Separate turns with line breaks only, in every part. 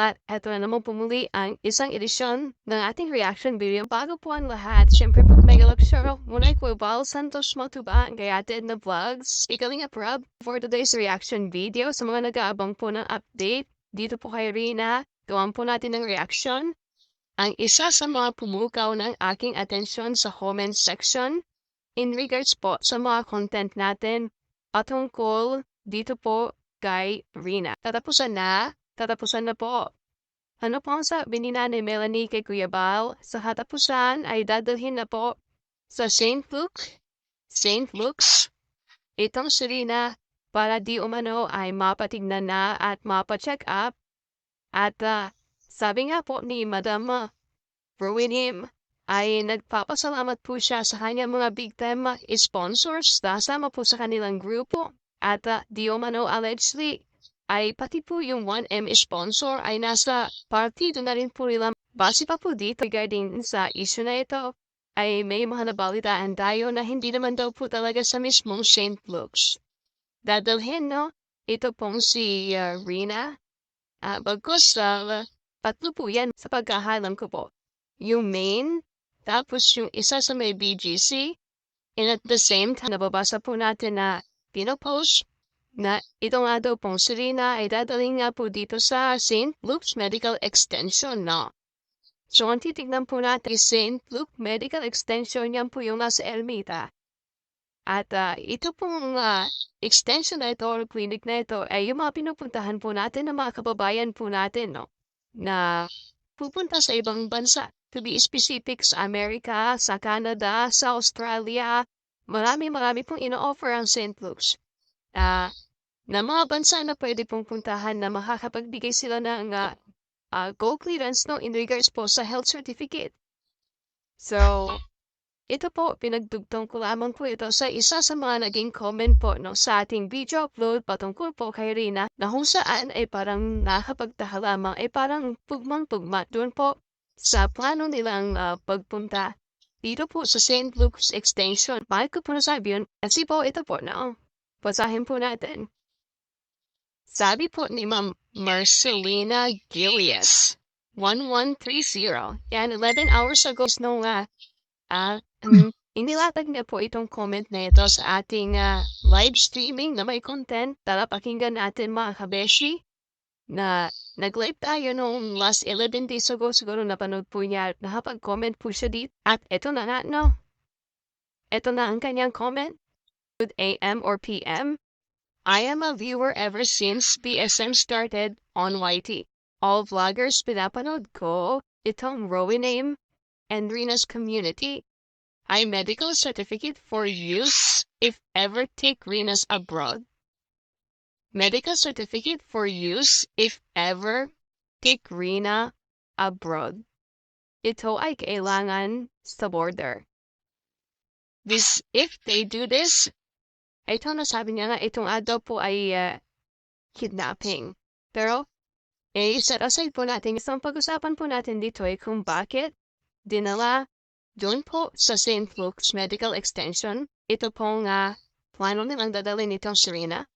At eto na naman pumuli ang isang edisyon ng ating reaction video. Bago po ang lahat, syempre po mega luxuro. Muna ko Val Santos Matuba, ang gayatin na vlogs. Ikaling aprab for today's reaction video. Sa mga nag-aabang po ng update, dito po kay Rina, gawan po natin ng reaction. Ang isa sa mga pumukaw ng aking atensyon sa comment section in regards po sa mga content natin patungkol dito po kay Rina. Tatapusan na, tatapusan na po. Ano po ang sabi ni Nanay Melanie kay Kuya Bal? Sa katapusan ay dadalhin na po sa St. Luke, St. Luke's, itong si Rina para di umano ay mapatignan na at mapacheck up. At ah, sabi nga po ni Madam uh, Rowinim ay nagpapasalamat po siya sa kanyang mga big time uh, sponsors kasama po sa kanilang grupo. At uh, di umano allegedly ay pati po yung 1M sponsor ay nasa partido na rin po nila. Base pa po dito regarding sa issue na ito ay may mga nabalitaan tayo na hindi naman daw po talaga sa mismong St. Luke's. Dadalhin, no? Ito pong si uh, Rina. Uh, bagkus, uh, tatlo po yan sa pagkahalam ko po. Yung main, tapos yung isa sa may BGC, and at the same time, nababasa po natin na pinopost na ito nga daw pong Serena ay dadaling nga po dito sa St. Luke's Medical Extension na. So, ang titignan po natin St. Luke Medical Extension, yan po yung nasa Elmita. At uh, ito pong uh, extension na ito or clinic na ito ay yung mga pinupuntahan po natin ng mga kababayan po natin, no? Na pupunta sa ibang bansa. To be specific, sa Amerika, sa Canada, sa Australia, marami-marami pong ino-offer ang St. Luke's ah, na mga bansa na pwede pong puntahan na makakapagbigay sila ng uh, uh, go clearance no, in regards po sa health certificate. So, ito po, pinagdugtong ko lamang po ito sa isa sa mga naging comment po no, sa ating video upload patungkol po kay Rina na kung saan ay parang nakapagtaha lamang ay parang pugmang-pugma doon po sa plano nilang uh, pagpunta dito po sa St. Luke's Extension. Bakit ko po nasabi yun? Kasi po ito po na Basahin po natin. Sabi po ni Ma'am Marcelina Gilias, 1130. Yan, 11 hours ago nung uh, uh, inilatag niya po itong comment na ito sa ating uh, live streaming na may content. Tara pakinggan natin mga kabeshi na nag-live tayo noong last 11 days ago. Siguro napanood po niya at nakapag-comment po siya dito. At ito na nga, no? Ito na ang kanyang comment. AM or PM. I am a viewer ever since BSM started on YT. All vloggers pinapanood ko itong Rowie name and Rina's community. I medical certificate for use if ever take Rina's abroad. Medical certificate for use if ever take Rina abroad. Ito ay kailangan sa border. This, if they do this, ito na sabi niya nga, itong adaw po ay uh, kidnapping. Pero, eh, set aside po natin, isang pag-usapan po natin dito ay kung bakit dinala doon po sa St. Luke's Medical Extension, ito pong uh, plano nilang dadalhin nitong Serena.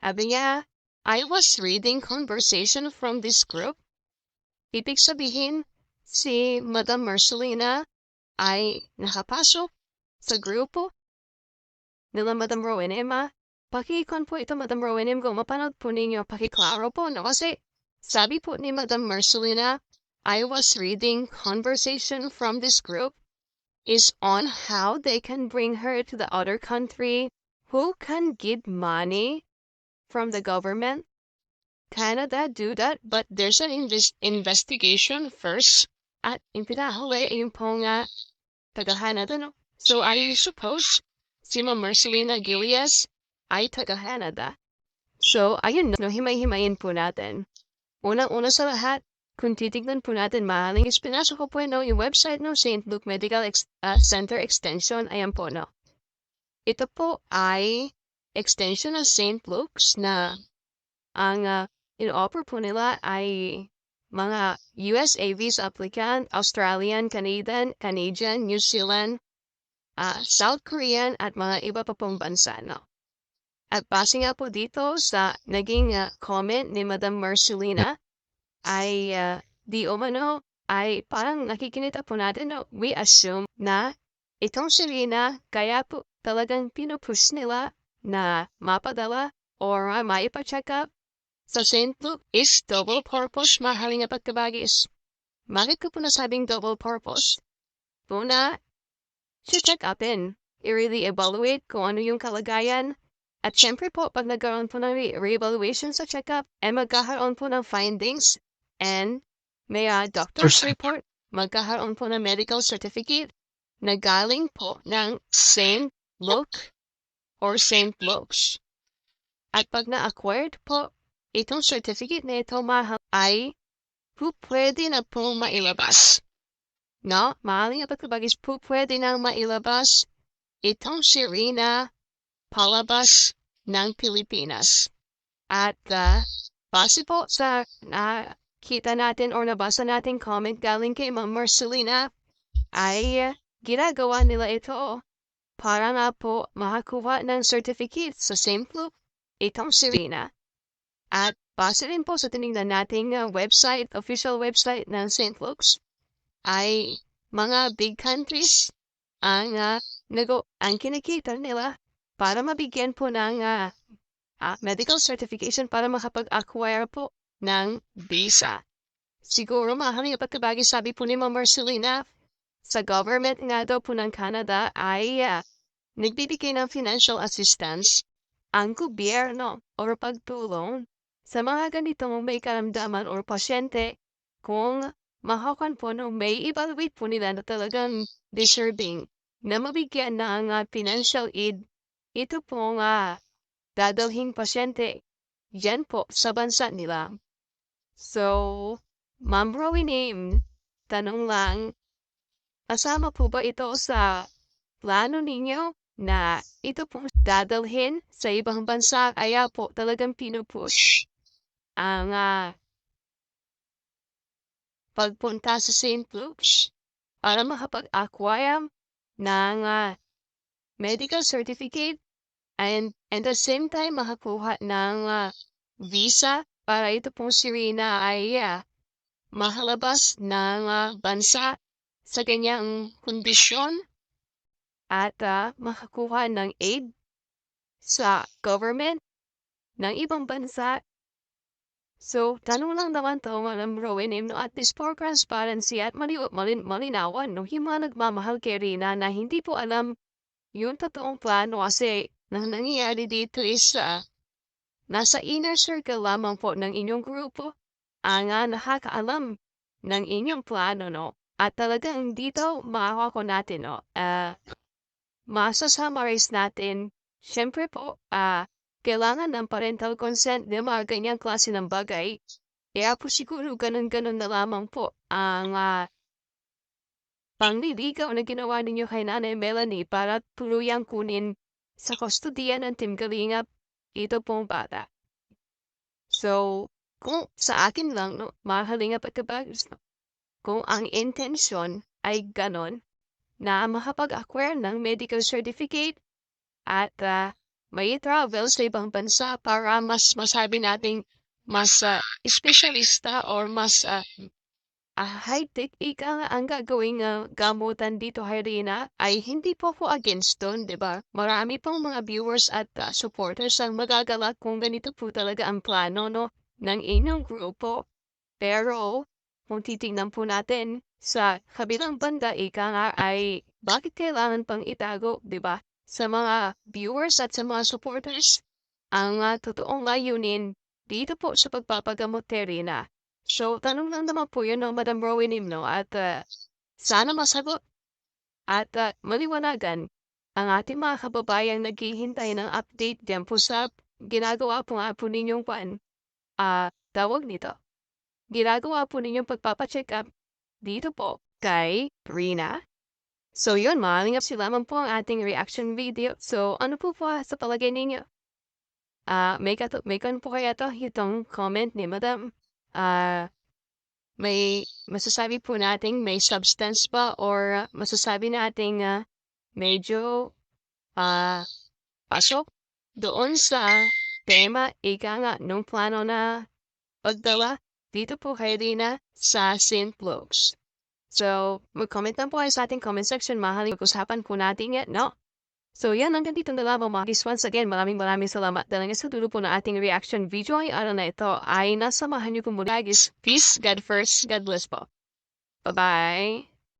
Sabi niya, I was reading conversation from this group. Ibig sabihin, si Madam Marcelina ay nakapasok sa grupo nila Madam Rowenim, ah. Pakikon po ito, Madam Rowenim, kung mapanood po ninyo, pakiklaro po, no? Kasi, sabi po ni Madam Marcelina, I was reading conversation from this group is on how they can bring her to the other country, who can get money from the government. Canada do that, but there's an invest investigation first at impinahuli yung pong uh, tagahanada, no? So I suppose si Ma'am Marcelina Gilias ay taga-Canada. So, ayun no, himay-himayin po natin. Unang-una sa lahat, kung titignan po natin mahaling is pinasok ko po no, yung website no, St. Luke Medical Ex uh, Center Extension. Ayan po no. Ito po ay extension ng St. Luke's na ang uh, in-offer po nila ay mga USA visa applicant, Australian, Canadian, Canadian, New Zealand, uh, South Korean at mga iba pa pong bansa. No? At base nga po dito sa naging uh, comment ni Madam Marcelina, ay ah, di umano ay parang nakikinita po natin no, we assume na itong si Rina kaya po talagang pinupush nila na mapadala or uh, maipacheck up sa. Luke is double purpose mahaling pagkabagis. Bakit ko po nasabing double purpose? Una, check upin, i-really evaluate kung ano yung kalagayan. At syempre po, pag nagkaroon po ng re- re-evaluation sa check-up, eh magkakaroon po ng findings and may uh, doctor's report, magkakaroon po ng medical certificate na galing po ng St. Luke or St. Luke's. At pag na-acquired po, itong certificate na ito mahal ay po pwede na po mailabas. No, mahaling pagkabagis po pwede na mailabas itong si Rina palabas ng Pilipinas. At uh, base po sa nakita natin or nabasa natin comment galing kay Ma'am Marcelina, ay uh, ginagawa nila ito para nga po makakuha ng certificate sa St. Luke itong si. At base rin po sa tinignan nating uh, website, official website ng St. Luke's, ay mga big countries ang uh, nago ang kinikita nila para mabigyan po ng ah, ah, medical certification para makapag-acquire po ng visa. Siguro mahaling pagkabagi sabi po ni Ma'am Marcelina, sa government nga daw po ng Canada ay ah, nagbibigay ng financial assistance ang gobyerno o pagtulong sa mga ganitong may karamdaman o pasyente kung mahakan po no may evaluate po nila na talagang deserving na mabigyan ng ah, financial aid ito po nga dadalhin pasyente yan po sa bansa nila. So, Ma'am Rowene, tanong lang, kasama po ba ito sa plano ninyo na ito po dadalhin sa ibang bansa kaya po talagang pinupush ang ah, pagpunta sa St. Luke's para makapag-acquire ng ah, medical certificate and at the same time makakuha ng ah, visa para ito pong si Rina ay ah, makalabas ng ah, bansa sa ganyang kondisyon at ah, makakuha ng aid sa government ng ibang bansa. So, tanong lang naman to, Madam Rowan, no, at this for transparency at mali malin malinawan, no, yung mga nagmamahal kay Rina na hindi po alam yung totoong plano kasi na nangyayari dito is ah, nasa inner circle lamang po ng inyong grupo ang ah, nakakaalam ng inyong plano, no? At talagang dito makakako natin, no? Ah, masa-summarize natin, syempre po, ah, kailangan ng parental consent ng mga ganyang klase ng bagay. Kaya po siguro ganun-ganun na lamang po ang ah, pangliligaw na ginawa ninyo kay Nanay Melanie para tuluyang kunin sa kustodiya ng Team Kalingap ito pong bata. So, kung sa akin lang, no, mga Kalingap at kabags, no, kung ang intensyon ay ganon, na makapag-acquire ng medical certificate at ah, may travel sa ibang bansa para mas masabi nating mas ah, espesyalista or mas ah, ah, high-tech ika nga ang gagawing ah, gamutan dito kay Rina ay hindi po ako against doon, di ba? Marami pong mga viewers at ah, supporters ang magagalak kung ganito po talaga ang plano no, ng inyong grupo. Pero, kung titingnan po natin sa kabilang banda, ika nga ay bakit kailangan pang itago, di ba? Sa mga viewers at sa mga supporters, ang ah, totoong layunin dito po sa pagpapagamot kay Rina So, tanong lang naman po yun ng Madam Rowan no? At uh, sana masagot. At uh, maliwanagan ang ating mga kababayang naghihintay ng update diyan po sa ginagawa po nga po ninyong pan. Ah, tawag nito. Ginagawa po ninyong pagpapacheck up dito po kay Rina. So yun, maaaring up sila man po ang ating reaction video. So ano po po sa palagay ninyo? Ah, may, kato, may kan po kaya to itong comment ni Madam ah, may masasabi po nating may substance ba or masasabi nating ah, medyo ah, pasok doon sa tema ika nga nung plano na pagdala dito po kayo din sa St. Luke's. So, mag-comment po kayo sa ating comment section. Mahaling pag-usapan po natin yan, no? So yan, hanggang dito na lamang mga guys. Once again, maraming maraming salamat dahil nga sa dulo po ng ating reaction video ay araw na ito ay nasamahan niyo po muli guys. Peace, God first, God bless po. Bye-bye!